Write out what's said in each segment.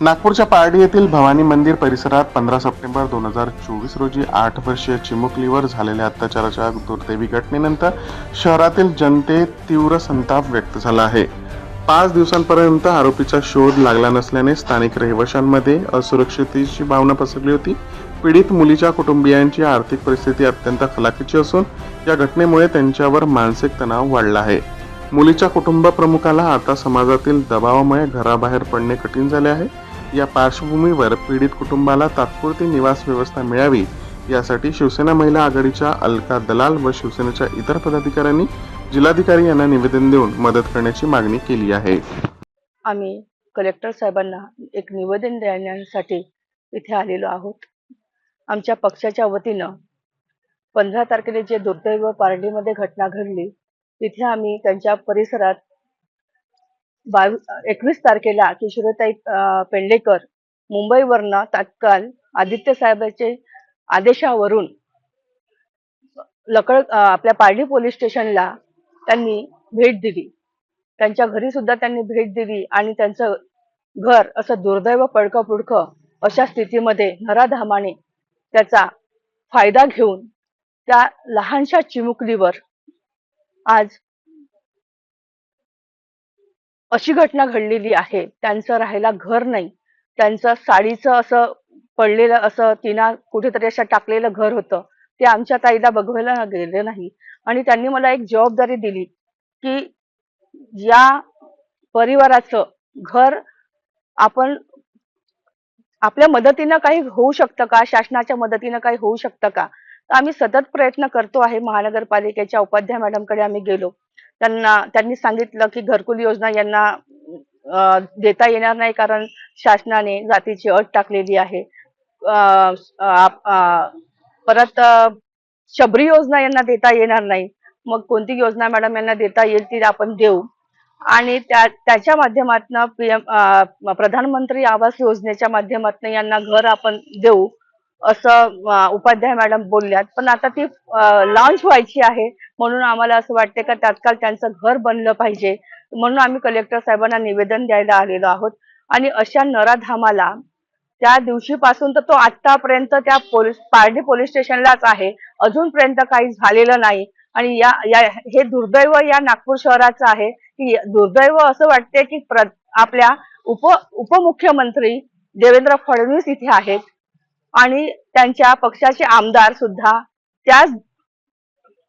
नागपूरच्या पारडी येथील भवानी मंदिर परिसरात पंधरा सप्टेंबर दोन हजार चोवीस रोजी आठ वर्षीय चिमुकलीवर झालेल्या अत्याचाराच्या दुर्दैवी घटनेनंतर शहरातील जनतेत तीव्र संताप व्यक्त झाला आहे. पाच दिवसांपर्यंत आरोपीचा शोध लागला नसल्याने स्थानिक रहिवाशांमध्ये असुरक्षितेची भावना पसरली होती. पीडित मुलीच्या कुटुंबियांची आर्थिक परिस्थिती अत्यंत खलाकीची असून या घटनेमुळे त्यांच्यावर मानसिक तणाव वाढला आहे. मुलीच्या कुटुंब प्रमुखाला आता समाजातील दबावामुळे घराबाहेर पडणे कठीण झाले आहे. या पार्श्वभूमीवर पीडित कुटुंबाला तात्पुरती निवास व्यवस्था मिळावी यासाठी शिवसेना महिला आघाडीच्या अलका दलाल व शिवसेनेच्या इतर पदाधिकाऱ्यांनी जिल्हाधिकारी यांना निवेदन देऊन मदत करण्याची मागणी केली आहे. आम्ही कलेक्टर साहेबांना एक निवेदन देण्यासाठी इथे आलेलो आहोत. आमच्या पक्षाच्या वतीनं पंधरा तारखेला जे दुर्दैव पारडीमध्ये घटना घडली तिथे आम्ही त्यांच्या परिसरात बावी एकवीस तारखेला किशोरताई पेंडेकर मुंबईवरनं तात्काळ आदित्य साहेबांचे आदेशावरून लकड आपल्या पारडी पोलीस स्टेशनला त्यांनी भेट दिली. त्यांच्या घरी सुद्धा त्यांनी भेट दिली आणि त्यांचं घर असं दुर्दैव पडकं पुडकं अशा स्थितीमध्ये नराधामाने त्याचा फायदा घेऊन त्या लहानशा चिमुकलीवर आज अशी घटना घडलेली आहे. त्यांचं राहायला घर नाही. त्यांचं साडीचं असं पडलेलं असं तिना कुठेतरी असं टाकलेलं घर होतं. ते आमच्या ताईला बघवायला गेलं नाही. आणि त्यांनी मला एक जबाबदारी दिली की या परिवाराचं घर आपण आपल्या मदतीनं काही होऊ शकतं का? शासनाच्या मदतीनं काही होऊ शकतं का? तर आम्ही सतत प्रयत्न करतो आहे महानगरपालिकेच्या उपाध्याय मॅडमकडे आम्ही गेलो. त्यांना त्यांनी सांगितलं की घरकुल योजना यांना देता येणार नाही कारण शासनाने जातीची अट टाकलेली आहे. परत शबरी योजना यांना देता येणार नाही. मग कोणती योजना मॅडम यांना देता येईल ती आपण देऊ. आणि त्या त्याच्या माध्यमातून पीएम प्रधानमंत्री आवास योजनेच्या माध्यमातून यांना घर आपण देऊ. असं उपाध्याय मॅडम बोलल्यात. पण आता ती लॉन्च व्हायची आहे. म्हणून आम्हाला असं वाटते का तात्काळ त्यांचं घर बनलं पाहिजे. म्हणून आम्ही कलेक्टर साहेबांना निवेदन द्यायला आलेलो आहोत. आणि अशा नराधामाला त्या दिवशीपासून तर तो आतापर्यंत त्या पोलीस पारडी पोलीस स्टेशनलाच आहे. अजूनपर्यंत काही झालेलं नाही. आणि या या हे दुर्दैव या नागपूर शहराचं आहे. की दुर्दैव असं वाटते की प्र आपल्या उप उपमुख्यमंत्री देवेंद्र फडणवीस इथे आहेत. आणि त्यांच्या पक्षाचे आमदार सुद्धा त्याच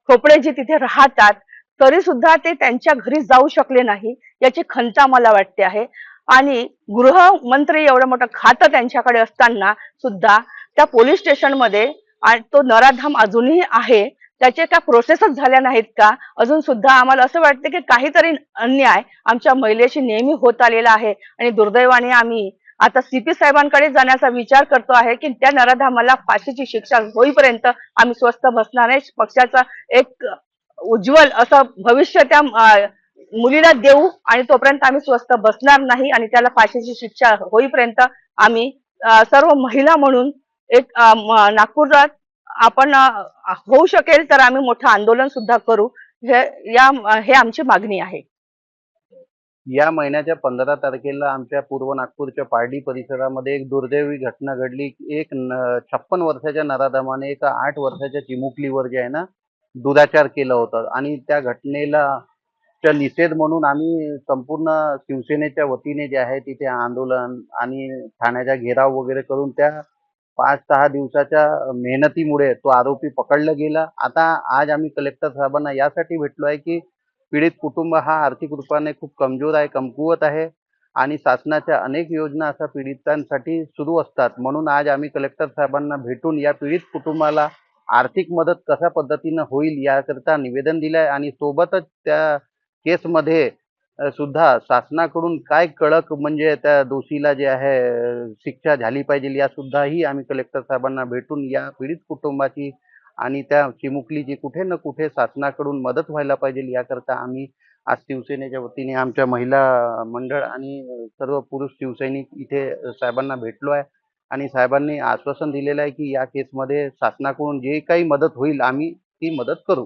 खोपडेजी तिथे राहतात तरी सुद्धा ते त्यांच्या घरी जाऊ शकले नाही याची खंत मला वाटते आहे. आणि गृहमंत्री एवढं मोठं खातं त्यांच्याकडे असताना सुद्धा त्या पोलीस स्टेशनमध्ये तो नराधाम अजूनही आहे त्याचे का प्रोसेसच झाल्या नाहीत का? अजून सुद्धा आम्हाला असं वाटतं की काहीतरी अन्याय आमच्या महिलेशी नेहमी होत आलेला आहे. आणि दुर्दैवाने आम्ही आता सीपी साहेबांकडे जाण्याचा विचार करतो आहे की त्या नराधामाला फाशीची शिक्षा होईपर्यंत आम्ही स्वस्थ बसणार नाही पक्षाचा एक उज्ज्वल असं भविष्य त्या मुलीला देऊ आणि तोपर्यंत आम्ही स्वस्थ बसणार नाही आणि त्याला फाशीची शिक्षा होईपर्यंत आम्ही सर्व महिला म्हणून एक अं, नागपुरात आपण होऊ शकेल तर आम्ही मोठं आंदोलन सुद्धा करू. हे या हे आमची मागणी आहे. या महिन्याच्या पंधरा तारखेला आमच्या पूर्व नागपूरच्या पारडी परिसरामध्ये एक दुर्दैवी घटना घडली. एक न- छप्पन वर्षाच्या नराधमाने एका आठ वर्षाच्या चिमुकलीवर जे आहे ना दुराचार केला होता. आणि त्या घटनेला च्या निषेध म्हणून आम्ही संपूर्ण शिवसेनेच्या वतीने जे आहे तिथे आंदोलन आणि ठाण्याचा घेराव वगैरे करून त्या पाच सहा दिवसाच्या मेहनतीमुळे तो आरोपी पकडला गेला. आता आज आम्ही कलेक्टर साहेबांना यासाठी भेटलो आहे की पीडित कुटुंब हा आर्थिक रूपाने खूप कमजोर आहे कमकुवत आहे आणि शासनाच्या अनेक योजना अशा पीडितांसाठी सुरू असतात. म्हणून आज आम्ही कलेक्टर साहेबांना भेटून या पीडित कुटुंबाला आर्थिक मदत कशा पद्धतीनं होईल याकरिता निवेदन दिलं आहे आणि सोबतच त्या केसमध्ये सुद्धा शासनाकडून काय कडक म्हणजे त्या दोषीला जे आहे शिक्षा झाली पाहिजे या सुद्धाही आम्ही कलेक्टर साहेबांना भेटून या पीडित कुटुंबाची आणि त्या चिमुकलीची कुठे ना कुठे शासनाकडून मदत व्हायला पाहिजे याकरता आम्ही आज शिवसेनेच्या वतीने आमच्या महिला मंडळ आणि सर्व पुरुष शिवसैनिक इथे साहेबांना भेटलो आहे. आणि साहेबांनी आश्वासन दिलेलं आहे की या केसमध्ये शासनाकडून जे काही मदत होईल आम्ही ती मदत करू.